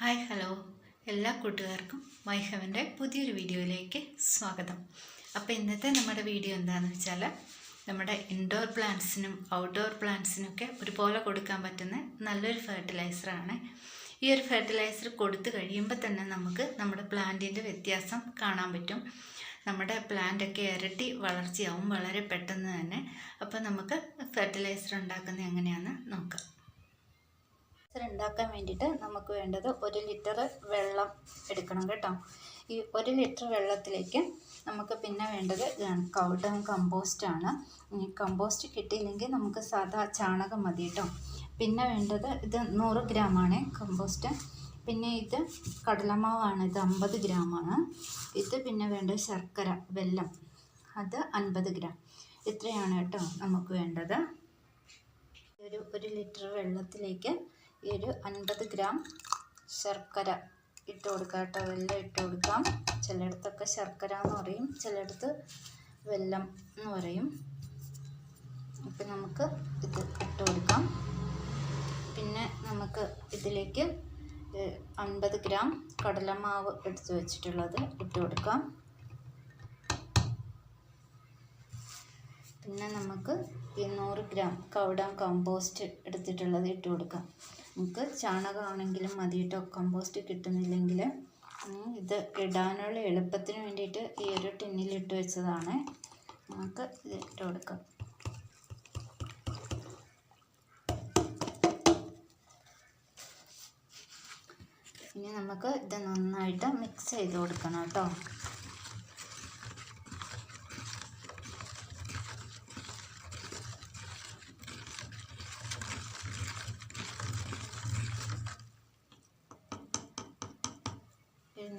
Hi hello. എല്ലാ കൂട്ടുകാർക്കും മൈഹവന്റെ പുതിയൊരു വീഡിയോയിലേക്ക് സ്വാഗതം. അപ്പോൾ ഇന്നത്തെ നമ്മുടെ വീഡിയോ എന്താണെന്ന് വെച്ചാൽ നമ്മുടെ ഇൻഡോർ പ്ലാന്റ്സിനും ഔട്ട്ഡോർ പ്ലാന്റ്സിനൊക്കെ ഒരുപോലെ കൊടുക്കാൻ പറ്റുന്ന നല്ലൊരു ഫെർട്ടിലൈസറാണ്. ഈ ഒരു ഫെർട്ടിലൈസർ കൊടുത്തു കഴിയുമ്പോൾ തന്നെ നമുക്ക് നമ്മുടെ പ്ലാന്റിന്റെ വ്യത്യാസം കാണാൻ പറ്റും. നമ്മുടെ പ്ലാന്റൊക്കെ ഇരട്ടി വളർച്ചയാവും വളരെ പെട്ടെന്ന് തന്നെ. അപ്പോൾ നമുക്ക് ഫെർട്ടിലൈസർ ഉണ്ടാക്കുന്നത് എങ്ങനെയാണെന്ന് ഉണ്ടാക്കാൻ വേണ്ടിയിട്ട് നമുക്ക് വേണ്ടത് ഒരു ലിറ്റർ വെള്ളം എടുക്കണം കേട്ടോ. ഈ ഒരു ലിറ്റർ വെള്ളത്തിലേക്ക് നമുക്ക് പിന്നെ വേണ്ടത് കൗഡം കമ്പോസ്റ്റാണ് കമ്പോസ്റ്റ് കിട്ടിയില്ലെങ്കിൽ നമുക്ക് സാധാ ചാണകം മതി കേട്ടോ. പിന്നെ വേണ്ടത് ഇത് നൂറ് ഗ്രാമാണ് കമ്പോസ്റ്റ്. പിന്നെ ഇത് കടലമാവാണ് ഇത് അമ്പത് ഗ്രാമാണ് ഇത് പിന്നെ വേണ്ടത് ശർക്കര വെല്ലം അത് അൻപത് ഗ്രാം. ഇത്രയാണ് കേട്ടോ നമുക്ക് വേണ്ടത്. ഒരു ഒരു ലിറ്റർ വെള്ളത്തിലേക്ക് ഈ ഒരു അൻപത് ഗ്രാം ശർക്കര ഇട്ട് കൊടുക്കാം കേട്ടോ. വെല്ലം ഇട്ട് കൊടുക്കാം. ചിലയിടത്തൊക്കെ ശർക്കര എന്ന് പറയും ചിലയിടത്ത് വെല്ലം എന്ന് പറയും. അപ്പം നമുക്ക് ഇത് ഇട്ട് കൊടുക്കാം. പിന്നെ നമുക്ക് ഇതിലേക്ക് അൻപത് ഗ്രാം കടലമാവ് എടുത്ത് വെച്ചിട്ടുള്ളത് ഇട്ട് കൊടുക്കാം. പിന്നെ നമുക്ക് ഇരുന്നൂറ് ഗ്രാം കൗഡാം കമ്പോസ്റ്റ് എടുത്തിട്ടുള്ളത് ഇട്ട് കൊടുക്കാം. നമുക്ക് ചാണകമാണെങ്കിലും മതി കേട്ടോ കമ്പോസ്റ്റ് കിട്ടുന്നില്ലെങ്കിൽ ഇത് ഇടാനുള്ള എളുപ്പത്തിന് വേണ്ടിയിട്ട് ഈ ഒരു ടിന്നിൽ ഇട്ട് വെച്ചതാണ്. നമുക്ക് ഇത് ഇട്ട് കൊടുക്കാം. ഇനി നമുക്ക് ഇത് നന്നായിട്ട് മിക്സ് ചെയ്ത് കൊടുക്കണം കേട്ടോ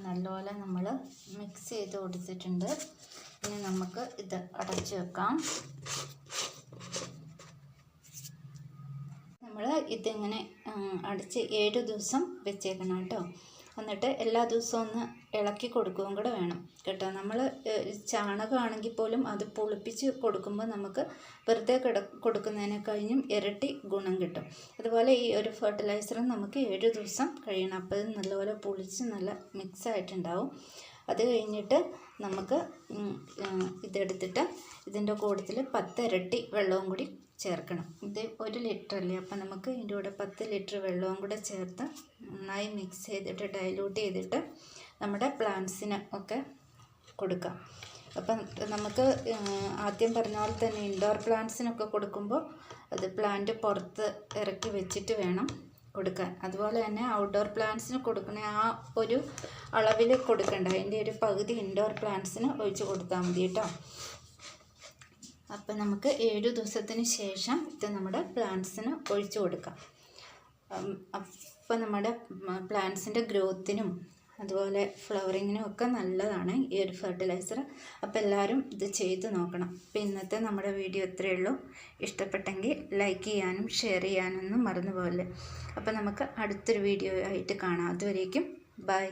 നല്ലപോലെ നമ്മൾ മിക്സ് ചെയ്ത് കൊടുത്തിട്ടുണ്ട്. ഇനി നമുക്ക് ഇത് അടച്ചു വെക്കാം. നമ്മൾ ഇതിങ്ങനെ അടച്ച് ഏഴ് ദിവസം വെച്ചേക്കണം കേട്ടോ. എന്നിട്ട് എല്ലാ ദിവസവും ഒന്ന് ഇളക്കി കൊടുക്കുകയും കൂടെ വേണം കേട്ടോ. നമ്മൾ ചാണകമാണെങ്കിൽ പോലും അത് പുളിപ്പിച്ച് കൊടുക്കുമ്പോൾ നമുക്ക് വെറുതെ കിട കൊടുക്കുന്നതിനെ കഴിഞ്ഞും ഇരട്ടി ഗുണം കിട്ടും. അതുപോലെ ഈ ഒരു ഫെർട്ടിലൈസറും നമുക്ക് ഏഴ് ദിവസം കഴിയണം. അപ്പോൾ നല്ലപോലെ പുളിച്ച് നല്ല മിക്സ് ആയിട്ടുണ്ടാവും. അത് കഴിഞ്ഞിട്ട് നമുക്ക് ഇതെടുത്തിട്ട് ഇതിന്റെ കൂട്ടത്തിൽ പത്ത് ഇരട്ടി വെള്ളവും കൂടി ചേർക്കണം. ഇത് ഒരു ലിറ്റർ അല്ലേ? അപ്പം നമുക്ക് ഇതിന്റെ കൂടെ പത്ത് ലിറ്റർ വെള്ളവും കൂടെ ചേർത്ത് നന്നായി മിക്സ് ചെയ്തിട്ട് ഡൈലൂട്ട് ചെയ്തിട്ട് നമ്മുടെ പ്ലാന്റ്സിന് ഒക്കെ കൊടുക്കാം. അപ്പം നമുക്ക് ആദ്യം പറഞ്ഞ പോലെ തന്നെ ഇൻഡോർ പ്ലാന്റ്സിനൊക്കെ കൊടുക്കുമ്പോൾ അത് പ്ലാന്റ് പുറത്ത് ഇറക്കി വെച്ചിട്ട് വേണം കൊടുക്കാൻ. അതുപോലെ തന്നെ ഔട്ട്ഡോർ പ്ലാന്റ്സിന് കൊടുക്കുന്ന ആ ഒരു അളവിൽ കൊടുക്കണ്ട. അതിന്റെ ഒരു പകുതി ഇൻഡോർ പ്ലാന്റ്സിന് ഒഴിച്ച് കൊടുത്താൽ മതി കേട്ടോ. അപ്പം നമുക്ക് ഏഴ് ദിവസത്തിന് ശേഷം ഇത് നമ്മുടെ പ്ലാന്റ്സിന് ഒഴിച്ചു കൊടുക്കാം. അപ്പം നമ്മുടെ പ്ലാന്റ്സിന്റെ ഗ്രോത്തിനും അതുപോലെ ഫ്ലവറിങ്ങിനും ഒക്കെ നല്ലതാണ് ഈ ഒരു ഫെർട്ടിലൈസർ. അപ്പോൾ എല്ലാവരും ഇത് ചെയ്ത് നോക്കണം. അപ്പോൾ ഇന്നത്തെ നമ്മുടെ വീഡിയോ ഇത്രയേ ഉള്ളൂ. ഇഷ്ടപ്പെട്ടെങ്കിൽ ലൈക്ക് ചെയ്യാനും ഷെയർ ചെയ്യാനൊന്നും മറന്നു പോകല്ലേ. അപ്പോൾ നമുക്ക് അടുത്തൊരു വീഡിയോ ആയിട്ട് കാണാം. അതുവരേക്കും ബൈ.